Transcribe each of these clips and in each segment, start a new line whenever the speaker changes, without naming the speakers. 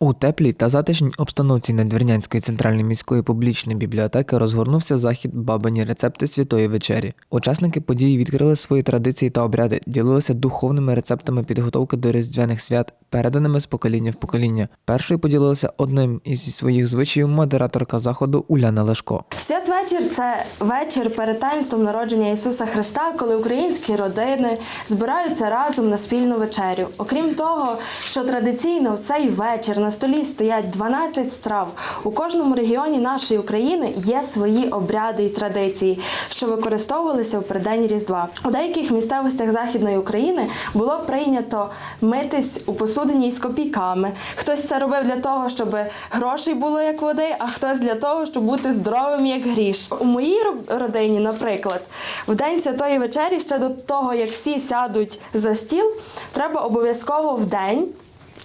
У теплій та затишній обстановці Надвірнянської центральної міської публічної бібліотеки розгорнувся захід Бабині рецепти святої вечері. Учасники події відкрили свої традиції та обряди, ділилися духовними рецептами підготовки до різдвяних свят, переданими з покоління в покоління. Першою поділилася одним із своїх звичаїв модераторка заходу Уляна Лешко.
Святвечір це вечір перед таїнством народження Ісуса Христа, коли українські родини збираються разом на спільну вечерю. Окрім того, що традиційно в цей вечір на столі стоять 12 страв. У кожному регіоні нашої України є свої обряди і традиції, що використовувалися в придень Різдва. У деяких місцевостях Західної України було прийнято митись у посудині із копійками. Хтось це робив для того, щоб грошей було як води, а хтось для того, щоб бути здоровим як гріш. У моїй родині, наприклад, в день святої вечері, ще до того, як всі сядуть за стіл, треба обов'язково в день.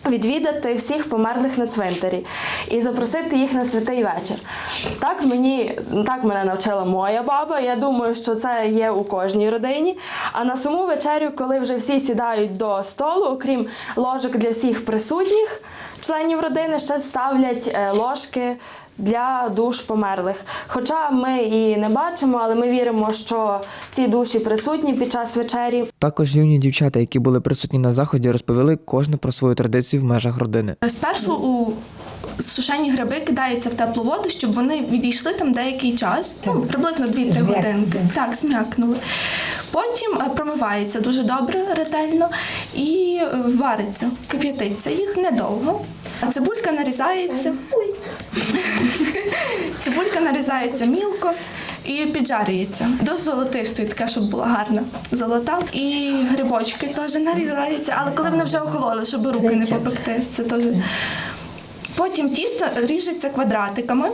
Відвідати всіх померлих на цвинтарі і запросити їх на святий вечір. Так мені так мене навчила моя баба. Я думаю, що це є у кожній родині. А на саму вечерю, коли вже всі сідають до столу, окрім ложок для всіх присутніх членів родини, ще ставлять е, ложки для душ померлих. Хоча ми і не бачимо, але ми віримо, що ці душі присутні під час вечері.
Також юні дівчата, які були присутні на заході, розповіли кожне про свою традицію в межах родини.
Спершу у сушені гриби кидаються в теплу воду, щоб вони відійшли там деякий час, ну, приблизно 2-3 годинки. Так, зм'якнули. Потім е, промивається дуже добре, ретельно і е, вариться, кип'ятиться їх недовго. А цибулька нарізається. Цибулька нарізається мілко і піджарюється до золотистої, таке, щоб була гарна золота. І грибочки теж нарізаються, але коли вони вже охололи, щоб руки не попекти, це теж. Потім тісто ріжеться квадратиками.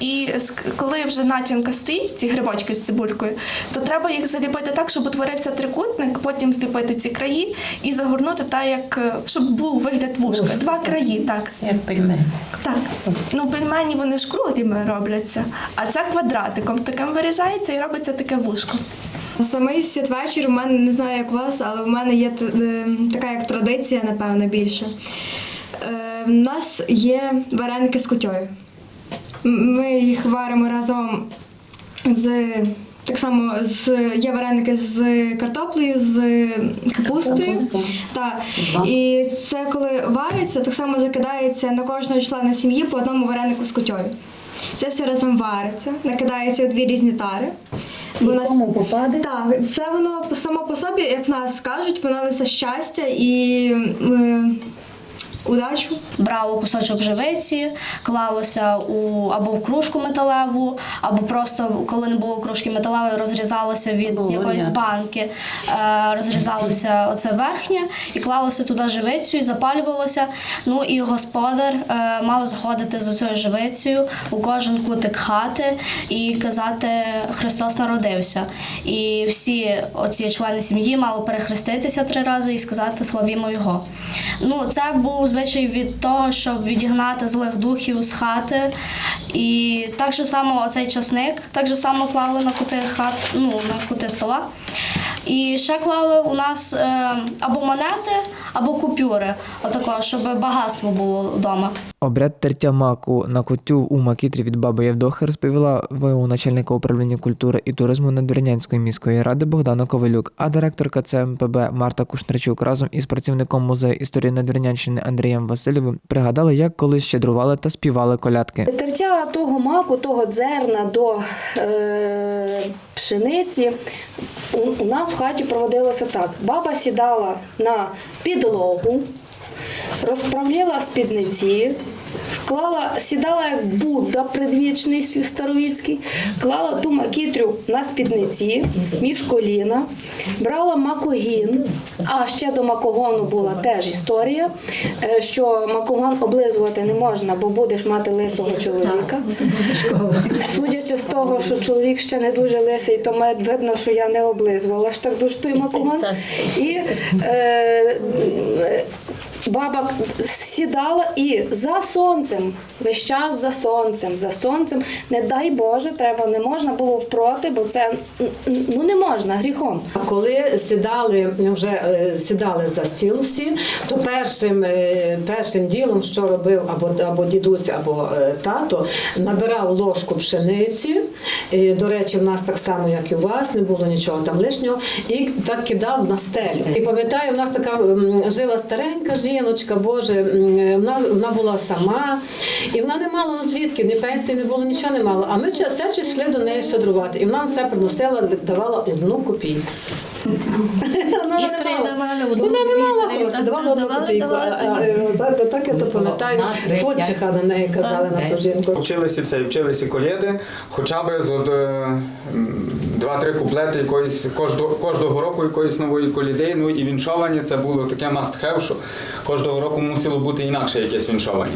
І коли вже начинка стоїть, ці грибочки з цибулькою, то треба їх заліпити так, щоб утворився трикутник, потім зліпити ці краї і загорнути так, як е, щоб був вигляд вушка. Два краї, так.
Як пельмень.
так. Ну, пельмені вони ж круглими робляться, а це квадратиком таким вирізається і робиться таке вушко.
Самий святвечір у мене не знаю, як у вас, але у мене є е, така як традиція, напевно, більше. У нас є вареники з кутьою. Ми їх варимо разом з. Так само з є вареники з картоплею, з капустою. Так. І це коли вариться, так само закидається на кожного члена сім'ї по одному варенику з кутьою. Це все разом вариться, накидається у дві різні тари. Бо нас-
Кому попаде?
так, це воно само по собі, як в нас кажуть, воно несе щастя і е, удачу.
брало кусочок живиці, клалося у або в кружку металеву, або просто коли не було кружки металевої, розрізалося від
О,
якоїсь банки, е, розрізалося оце верхнє і клалося туди живицю і запалювалося. Ну і господар е, мав заходити з цією живицею у кожен кутик хати і казати Христос народився. І всі оці члени сім'ї мали перехреститися три рази і сказати славімо його. Ну, це був звичай від того, щоб відігнати злих духів з хати. І так же само оцей часник, так же само клали на кути хат, ну, на кути стола. І ще клали у нас е, або монети, або купюри, отако, щоб багатство було вдома.
Обряд тертя маку на кутю у макітрі від баби Євдохи розповіла ВУ начальника управління культури і туризму Надвірнянської міської ради Богдана Ковалюк, а директорка ЦМПБ Марта Кушнарчук разом із працівником музею історії Надвірнянщини Андрієм Васильовим пригадали, як колись щедрували та співали колядки.
Тертя того маку, того дзерна до е, пшениці у, у нас в хаті проводилося так. Баба сідала на підлогу, розправляла спідниці, склала, сідала як Будда предвічний старовіцький, клала ту макітрю на спідниці між коліна, брала макогін, а ще до макогону була теж історія, е, що макогон облизувати не можна, бо будеш мати лисого чоловіка. Судячи з того, що чоловік ще не дуже лисий, то видно, що я не облизувала ж так дуже той макогон. І е, баба сідала і за сонцем, весь час за сонцем, за сонцем. Не дай Боже, треба, не можна було впроти, бо це ну не можна гріхом.
А коли сідали вже е, сідали за стіл всі, то першим, е, першим ділом, що робив або, або дідусь, або е, тато, набирав ложку пшениці. Е, До речі, в нас так само, як і у вас, не було нічого там лишнього, і так кидав на стелю. І пам'ятаю, в нас така жила старенька жіночка, Боже, вона, вона була сама, і вона не мала ну, звідки, ні пенсії не було, нічого не мала. А ми все йшли до неї щедрувати. І вона все приносила, давала одну копійку. Вона не мала. Вона не мала грошей, давала одну копійку. Е, Так я то пам'ятаю, Фотчиха на неї казали на ту жінку.
Вчилися це, вчилися колєди, хоча б з е, два-три куплети якоїсь кожного, кожного року якоїсь нової коліди. Ну і віншовані це було таке must have, що кожного року мусило бути інакше якесь віншовані.